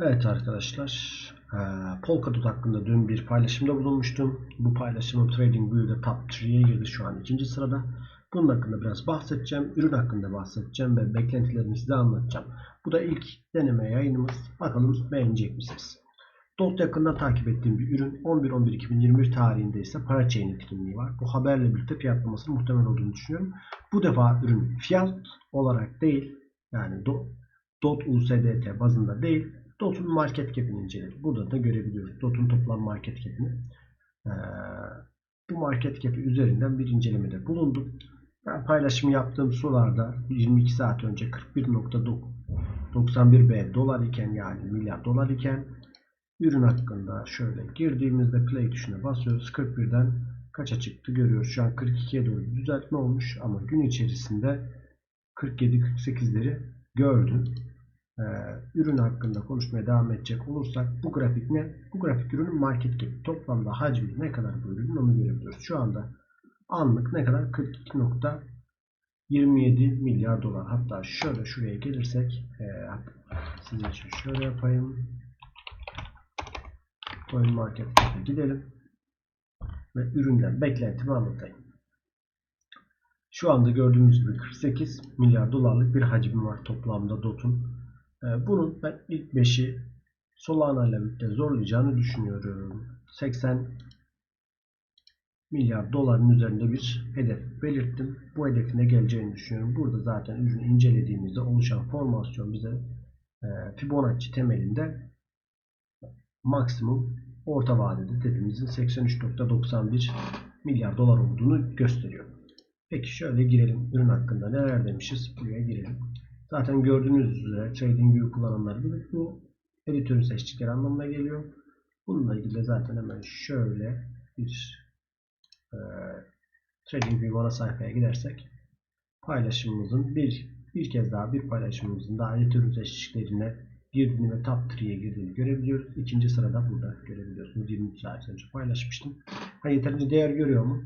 Evet arkadaşlar, eee, Polkadot hakkında dün bir paylaşımda bulunmuştum. Bu paylaşımım TradingView'da Top 3'ye girdi şu an ikinci sırada. Bunun hakkında biraz bahsedeceğim, ürün hakkında bahsedeceğim ve beklentilerimi size anlatacağım. Bu da ilk deneme yayınımız. Bakalım beğenecek misiniz? Dot yakından takip ettiğim bir ürün 11-11-2021 tarihinde ise Parachain etkinliği var. Bu haberle birlikte fiyatlaması muhtemel olduğunu düşünüyorum. Bu defa ürün fiyat olarak değil yani do- DOT USDT bazında değil DOT'un market cap'ini inceledik. Burada da görebiliyoruz. DOT'un toplam market cap'ini. Ee, bu market cap'i üzerinden bir incelemede bulundum. Ben paylaşım yaptığım sularda 22 saat önce 41.91 dolar iken yani milyar dolar iken ürün hakkında şöyle girdiğimizde play tuşuna basıyoruz. 41'den kaça çıktı görüyoruz. Şu an 42'ye doğru düzeltme olmuş ama gün içerisinde 47-48'leri gördüm. Ee, ürün hakkında konuşmaya devam edecek olursak bu grafik ne? Bu grafik ürünün market cap. Toplamda hacmi ne kadar bu ürünün onu görebiliyoruz. Şu anda anlık ne kadar? 42.27 milyar dolar. Hatta şöyle şuraya gelirsek e, sizin için şöyle yapayım. Coin Market Cap'e gidelim. Ve üründen beklentimi anlatayım. Şu anda gördüğümüz gibi 48 milyar dolarlık bir hacmi var toplamda DOT'un. Ee, Bunun ben ilk 5'i Solana ile birlikte zorlayacağını düşünüyorum. 80 milyar doların üzerinde bir hedef belirttim. Bu hedefine geleceğini düşünüyorum. Burada zaten ürünü incelediğimizde oluşan formasyon bize e, Fibonacci temelinde maksimum orta vadede dediğimizin 83.91 milyar dolar olduğunu gösteriyor. Peki şöyle girelim. Ürün hakkında neler demişiz? Buraya girelim. Zaten gördüğünüz üzere TradingView kullananlar bilir. Bu editörün seçtikleri anlamına geliyor. Bununla ilgili de zaten hemen şöyle bir e, TradingView ana sayfaya gidersek paylaşımımızın bir bir kez daha bir paylaşımımızın daha editörün seçtiklerine girdiğini ve top 3'ye girdiğini görebiliyoruz. İkinci sırada burada görebiliyorsunuz. 20 saat önce paylaşmıştım. Ha, yeterince değer görüyor mu?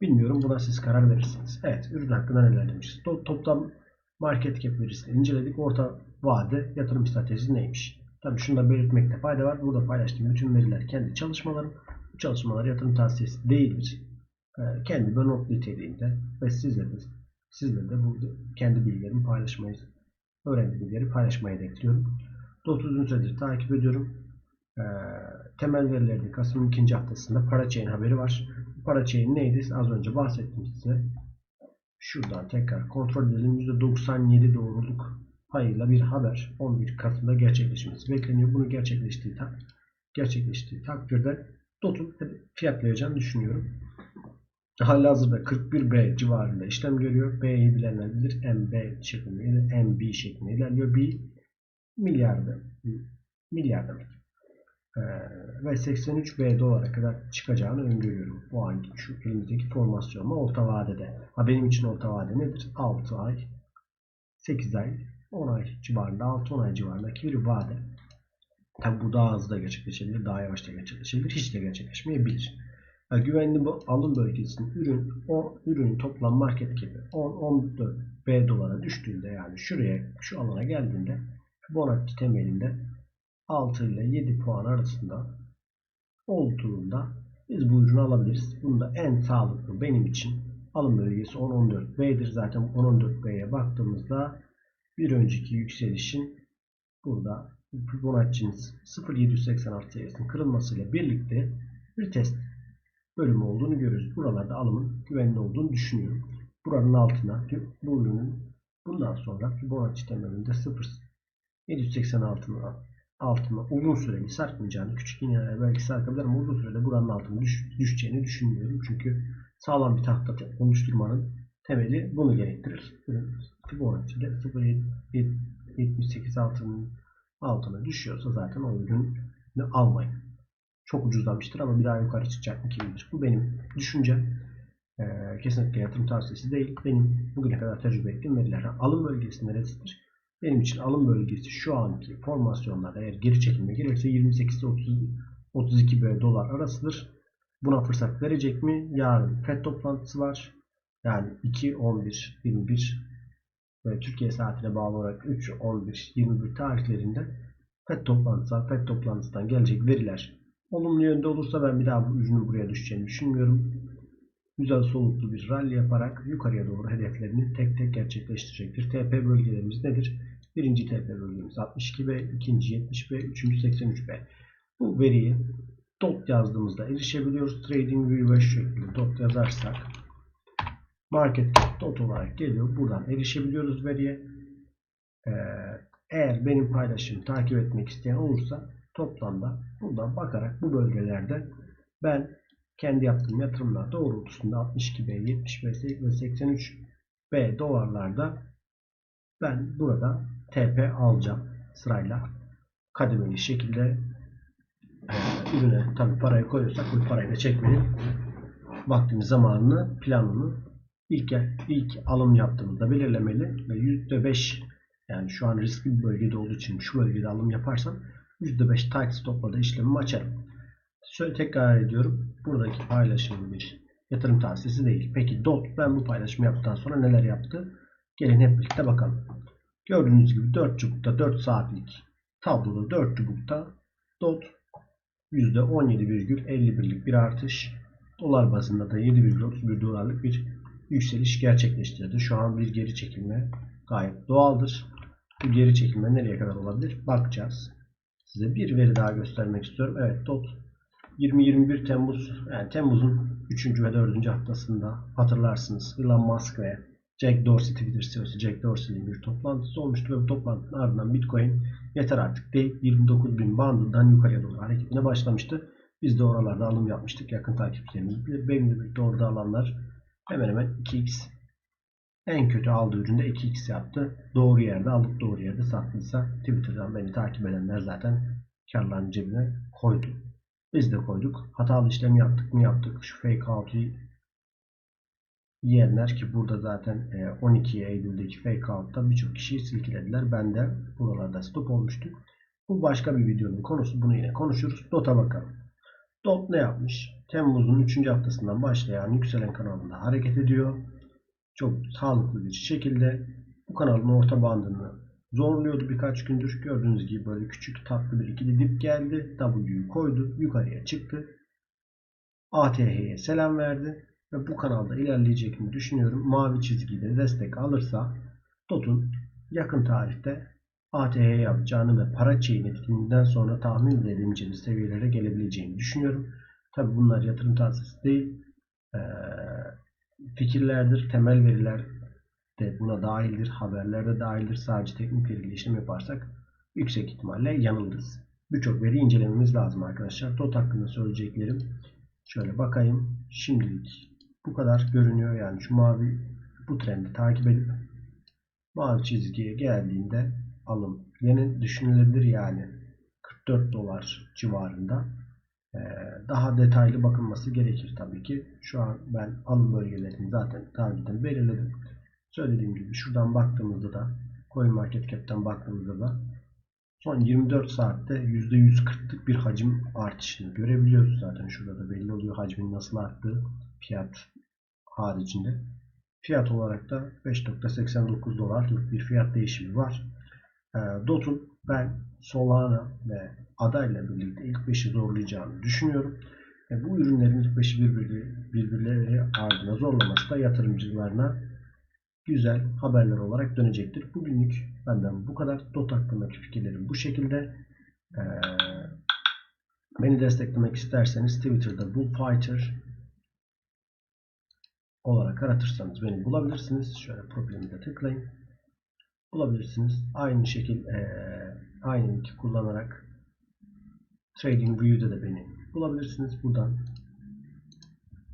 Bilmiyorum. Buna siz karar verirsiniz. Evet. Ürün hakkında neler demişiz? To- toplam market cap verisini inceledik. Orta vade yatırım stratejisi neymiş? Tabii şunu da belirtmekte fayda var. Burada paylaştığım bütün veriler kendi çalışmalarım. Bu çalışmalar yatırım tavsiyesi değildir. Ee, kendi ben not niteliğinde ve sizle de, sizle de bu kendi bilgilerimi paylaşmayı, öğrendiğim bilgileri paylaşmayı bekliyorum. 30 süredir takip ediyorum. Ee, temel verilerini Kasım'ın ikinci haftasında Parachain haberi var. Parachain neydi? Az önce bahsettim size. Şuradan tekrar kontrol edelim. %97 doğruluk payıyla bir haber 11 Kasım'da gerçekleşmesi bekleniyor. Bunu gerçekleştiği, tak gerçekleştiği takdirde DOT'un fiyatlayacağını düşünüyorum. Halihazırda 41B civarında işlem görüyor. B'yi bilenler bilir. MB şeklinde, MB şeklinde ilerliyor. B milyarda milyar. Ee, ve 83 B dolara kadar çıkacağını öngörüyorum. Bu an şu elimizdeki formasyonla orta vadede. Ha benim için orta vade nedir? 6 ay, 8 ay, 10 ay civarında, 6-10 ay civarındaki bir vade. Tabi bu daha hızlı da gerçekleşebilir, daha yavaş da gerçekleşebilir, hiç de gerçekleşmeyebilir. Yani güvenli bu alım bölgesinin ürün, o ürünün toplam market cap'i 10-14 B dolara düştüğünde yani şuraya, şu alana geldiğinde Fibonacci temelinde 6 ile 7 puan arasında olduğunda biz bu ürünü alabiliriz. Bunda en sağlıklı benim için alım bölgesi 10-14B'dir. Zaten 10-14B'ye baktığımızda bir önceki yükselişin burada Fibonacci'nin 0.786 seviyesinin kırılmasıyla birlikte bir test bölümü olduğunu görüyoruz. Buralarda alımın güvenli olduğunu düşünüyorum. Buranın altına bu ürünün bundan sonra Fibonacci temelinde 0 786'nın altına uzun süreli sarkmayacağını, küçük iğneler belki sarkabilir ama uzun sürede buranın altına düş, düşeceğini düşünmüyorum. Çünkü sağlam bir tahta oluşturmanın temeli bunu gerektirir. Fibonacci'de 0.78 altının altına düşüyorsa zaten o ürünü almayın. Çok ucuzlamıştır ama bir daha yukarı çıkacak mı kim bilir. Bu benim düşüncem. Ee, kesinlikle yatırım tavsiyesi değil. Benim bugüne kadar tecrübe ettiğim veriler. Alım bölgesi neresidir? Benim için alım bölgesi şu anki formasyonlarda eğer geri çekilme gelirse 28 32 B dolar arasıdır. Buna fırsat verecek mi? Yarın FED toplantısı var. Yani 2 11 21 ve Türkiye saatine bağlı olarak 3 11 21 tarihlerinde FED toplantısı var. FED toplantısından gelecek veriler olumlu yönde olursa ben bir daha bu ürünün buraya düşeceğini düşünmüyorum. Güzel soluklu bir rally yaparak yukarıya doğru hedeflerini tek tek gerçekleştirecektir. TP bölgelerimiz nedir? Birinci TP bölgemiz 62B, ikinci 70B, üçüncü 83B. Bu veriyi dot yazdığımızda erişebiliyoruz. Trading View şeklinde dot yazarsak market dot olarak geliyor. Buradan erişebiliyoruz veriye. Ee, eğer benim paylaşımı takip etmek isteyen olursa toplamda buradan bakarak bu bölgelerde ben kendi yaptığım yatırımlar doğrultusunda 62B, 70B ve 83B dolarlarda ben burada TP alacağım sırayla kademeli şekilde e, ürüne tabi parayı koyuyorsak bu parayı da çekmenin vaktimiz zamanını planını ilk, ilk alım yaptığımızda belirlemeli ve %5 yani şu an riskli bir bölgede olduğu için şu bölgede alım yaparsam %5 tight stopla da işlemimi açarım. Şöyle tekrar ediyorum. Buradaki paylaşım bir yatırım tavsiyesi değil. Peki DOT ben bu paylaşımı yaptıktan sonra neler yaptı? Gelin hep birlikte bakalım. Gördüğünüz gibi 4 çubukta 4 saatlik tabloda 4 çubukta DOT %17,51'lik bir artış. Dolar bazında da 7,31 dolarlık bir yükseliş gerçekleştirdi. Şu an bir geri çekilme gayet doğaldır. Bu geri çekilme nereye kadar olabilir? Bakacağız. Size bir veri daha göstermek istiyorum. Evet DOT 20-21 Temmuz yani Temmuz'un 3. ve 4. haftasında hatırlarsınız Elon Musk ve Jack Dorsey Twitter CEO'su Jack Dorsey'nin bir toplantısı olmuştu ve bu toplantının ardından Bitcoin yeter artık deyip 29 bin bandından yukarıya doğru hareketine başlamıştı. Biz de oralarda alım yapmıştık yakın takipçilerimiz. Benimle birlikte orada alanlar hemen hemen 2x en kötü aldığı üründe 2x yaptı. Doğru yerde alıp doğru yerde sattıysa Twitter'dan beni takip edenler zaten karlarını cebine koydu. Biz de koyduk. Hatalı işlem yaptık mı yaptık. Şu fake out'u yiyenler ki burada zaten 12 Eylül'deki fake out'ta birçok kişiyi silkelediler. Ben de buralarda stop olmuştum. Bu başka bir videonun konusu. Bunu yine konuşuruz. DOT'a bakalım. DOT ne yapmış? Temmuz'un 3. haftasından başlayan yükselen kanalında hareket ediyor. Çok sağlıklı bir şekilde bu kanalın orta bandını zorluyordu birkaç gündür. Gördüğünüz gibi böyle küçük tatlı bir ikili dip geldi. W'yu koydu. Yukarıya çıktı. ATH'ye selam verdi. Ve bu kanalda ilerleyeceğini düşünüyorum. Mavi çizgiyle destek alırsa DOT'un yakın tarihte ATH yapacağını ve para chain etkinliğinden sonra tahmin edebileceğimiz seviyelere gelebileceğini düşünüyorum. Tabi bunlar yatırım tavsiyesi değil. Ee, fikirlerdir, temel veriler de buna dahildir, haberler de dahildir. Sadece teknik veriyle işlem yaparsak yüksek ihtimalle yanılırız. Birçok veri incelememiz lazım arkadaşlar. DOT hakkında söyleyeceklerim şöyle bakayım. Şimdilik bu kadar görünüyor. Yani şu mavi bu trendi takip edip mavi çizgiye geldiğinde alım yeni düşünülebilir yani 44 dolar civarında ee, daha detaylı bakılması gerekir tabii ki. Şu an ben alım bölgelerini zaten daha belirledim. Söylediğim gibi şuradan baktığımızda da CoinMarketCap'ten baktığımızda da son 24 saatte %140'lık bir hacim artışını görebiliyoruz. Zaten şurada da belli oluyor hacmin nasıl arttığı fiyat haricinde. Fiyat olarak da 5.89 dolarlık bir fiyat değişimi var. E, DOT'un ben Solana ve ADA ile birlikte ilk 5'i zorlayacağını düşünüyorum. E, bu ürünlerin ilk 5'i birbirleri, birbirleri ardına zorlaması da yatırımcılarına güzel haberler olarak dönecektir. Bugünlük benden bu kadar. DOT hakkındaki fikirlerim bu şekilde. Ee, beni desteklemek isterseniz Twitter'da Bullfighter olarak aratırsanız beni bulabilirsiniz. Şöyle profilimize tıklayın. Bulabilirsiniz. Aynı şekil e, aynı linki kullanarak Trading View'de de beni bulabilirsiniz. Buradan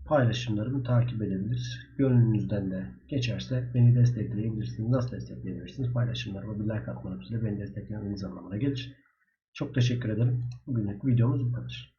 paylaşımlarımı takip edebilir. Gönlünüzden de geçerse beni destekleyebilirsiniz. Nasıl destekleyebilirsiniz? Paylaşımlarıma bir like atmanız ile beni desteklemeniz anlamına gelir. Çok teşekkür ederim. Bugünlük videomuz bu kadar.